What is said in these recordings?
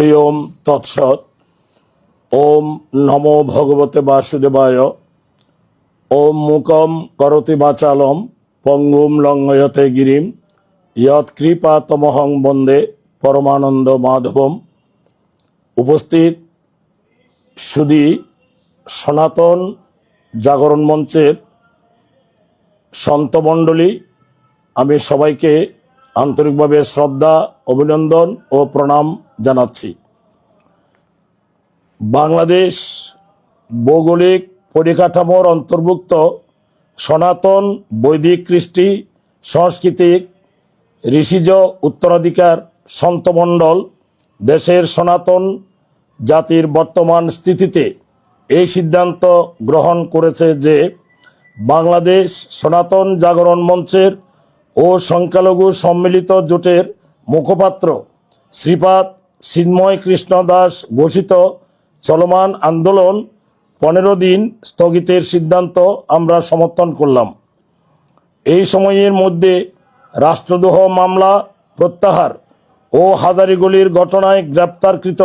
হরি ওম তৎসৎ। ওম নমো ভগবতে বাসুদেবায়। ওম মুকম করতি বাচালম, পঙ্গুম লঙ্ঘয়তে গিরিম। ইয়ৎ কৃপা তমহং বন্দে পরমানন্দ মাধবম। উপস্থিত সুদী সনাতন জাগরণ মঞ্চের সন্তমণ্ডলী, আমি সবাইকে আন্তরিকভাবে শ্রদ্ধা, অভিনন্দন ও প্রণাম জানাচ্ছি। বাংলাদেশ ভৌগোলিক পরিকাঠামোর অন্তর্ভুক্ত সনাতন বৈদিক কৃষ্টি সংস্কৃতিক ঋষিজ উত্তরাধিকার সন্তমণ্ডল দেশের সনাতন জাতির বর্তমান স্থিতিতে এই সিদ্ধান্ত গ্রহণ করেছে যে বাংলাদেশ সনাতন জাগরণ মঞ্চের ও সংখ্যালঘু সম্মিলিত জোটের মুখপাত্র শ্রীপাদ চিন্ময় কৃষ্ণ দাস ঘোষিত চলমান আন্দোলন পনেরো দিন স্থগিতের সিদ্ধান্ত আমরা সমর্থন করলাম। এই সময়ের মধ্যে রাষ্ট্রদ্রোহ মামলা প্রত্যাহার ও হাজারিগুলির ঘটনায় গ্রেপ্তারকৃত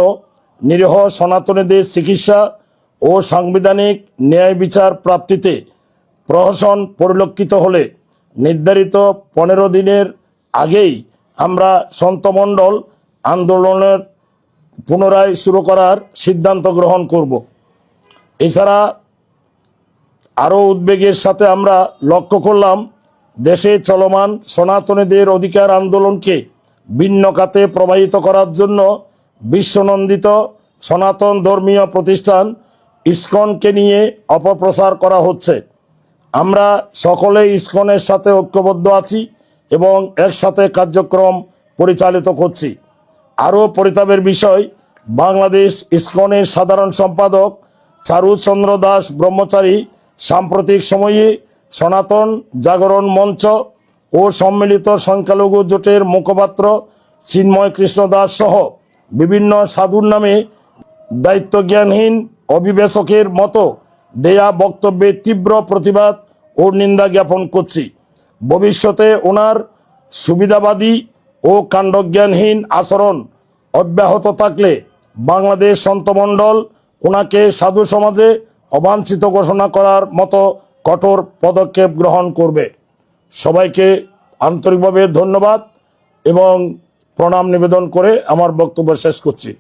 নিরীহ সনাতনীদের চিকিৎসা ও সাংবিধানিক ন্যায় বিচার প্রাপ্তিতে প্রহসন পরিলক্ষিত হলে নির্ধারিত পনেরো দিনের আগেই আমরা সন্তমণ্ডল আন্দোলনের পুনরায় শুরু করার সিদ্ধান্ত গ্রহণ করব। এছাড়া আরও উদ্বেগের সাথে আমরা লক্ষ্য করলাম, দেশে চলমান সনাতনীদের অধিকার আন্দোলনকে ভিন্ন খাতে প্রবাহিত করার জন্য বিশ্বনন্দিত সনাতন ধর্মীয় প্রতিষ্ঠান ইসকনকে নিয়ে অপপ্রচার করা হচ্ছে। আমরা সকলে ইস্কনের সাথে ঐক্যবদ্ধ আছি এবং একসাথে কার্যক্রম পরিচালিত করছি। আরও পরিতাপের বিষয়, বাংলাদেশ ইসকনের সাধারণ সম্পাদক চারুচন্দ্র দাস ব্রহ্মচারী সাম্প্রতিক সময়ে সনাতন জাগরণ মঞ্চ ও সম্মিলিত সংখ্যালঘু জোটের মুখপাত্র চিন্ময় কৃষ্ণ দাস সহ বিভিন্ন সাধুর নামে দায়িত্বজ্ঞানহীন অভিবেশকের মতো দেয়া বক্তব্যে তীব্র প্রতিবাদ ও নিন্দা জ্ঞাপন করছি। ভবিষ্যতে ওনার সুবিধাবাদী ও কাণ্ডজ্ঞানহীন আচরণ অব্যাহত থাকলে বাংলাদেশ সন্তমণ্ডল ওনাকে সাধু সমাজে অবাঞ্ছিত ঘোষণা করার মতো কঠোর পদক্ষেপ গ্রহণ করবে। সবাইকে আন্তরিকভাবে ধন্যবাদ এবং প্রণাম নিবেদন করে আমার বক্তব্য শেষ করছি।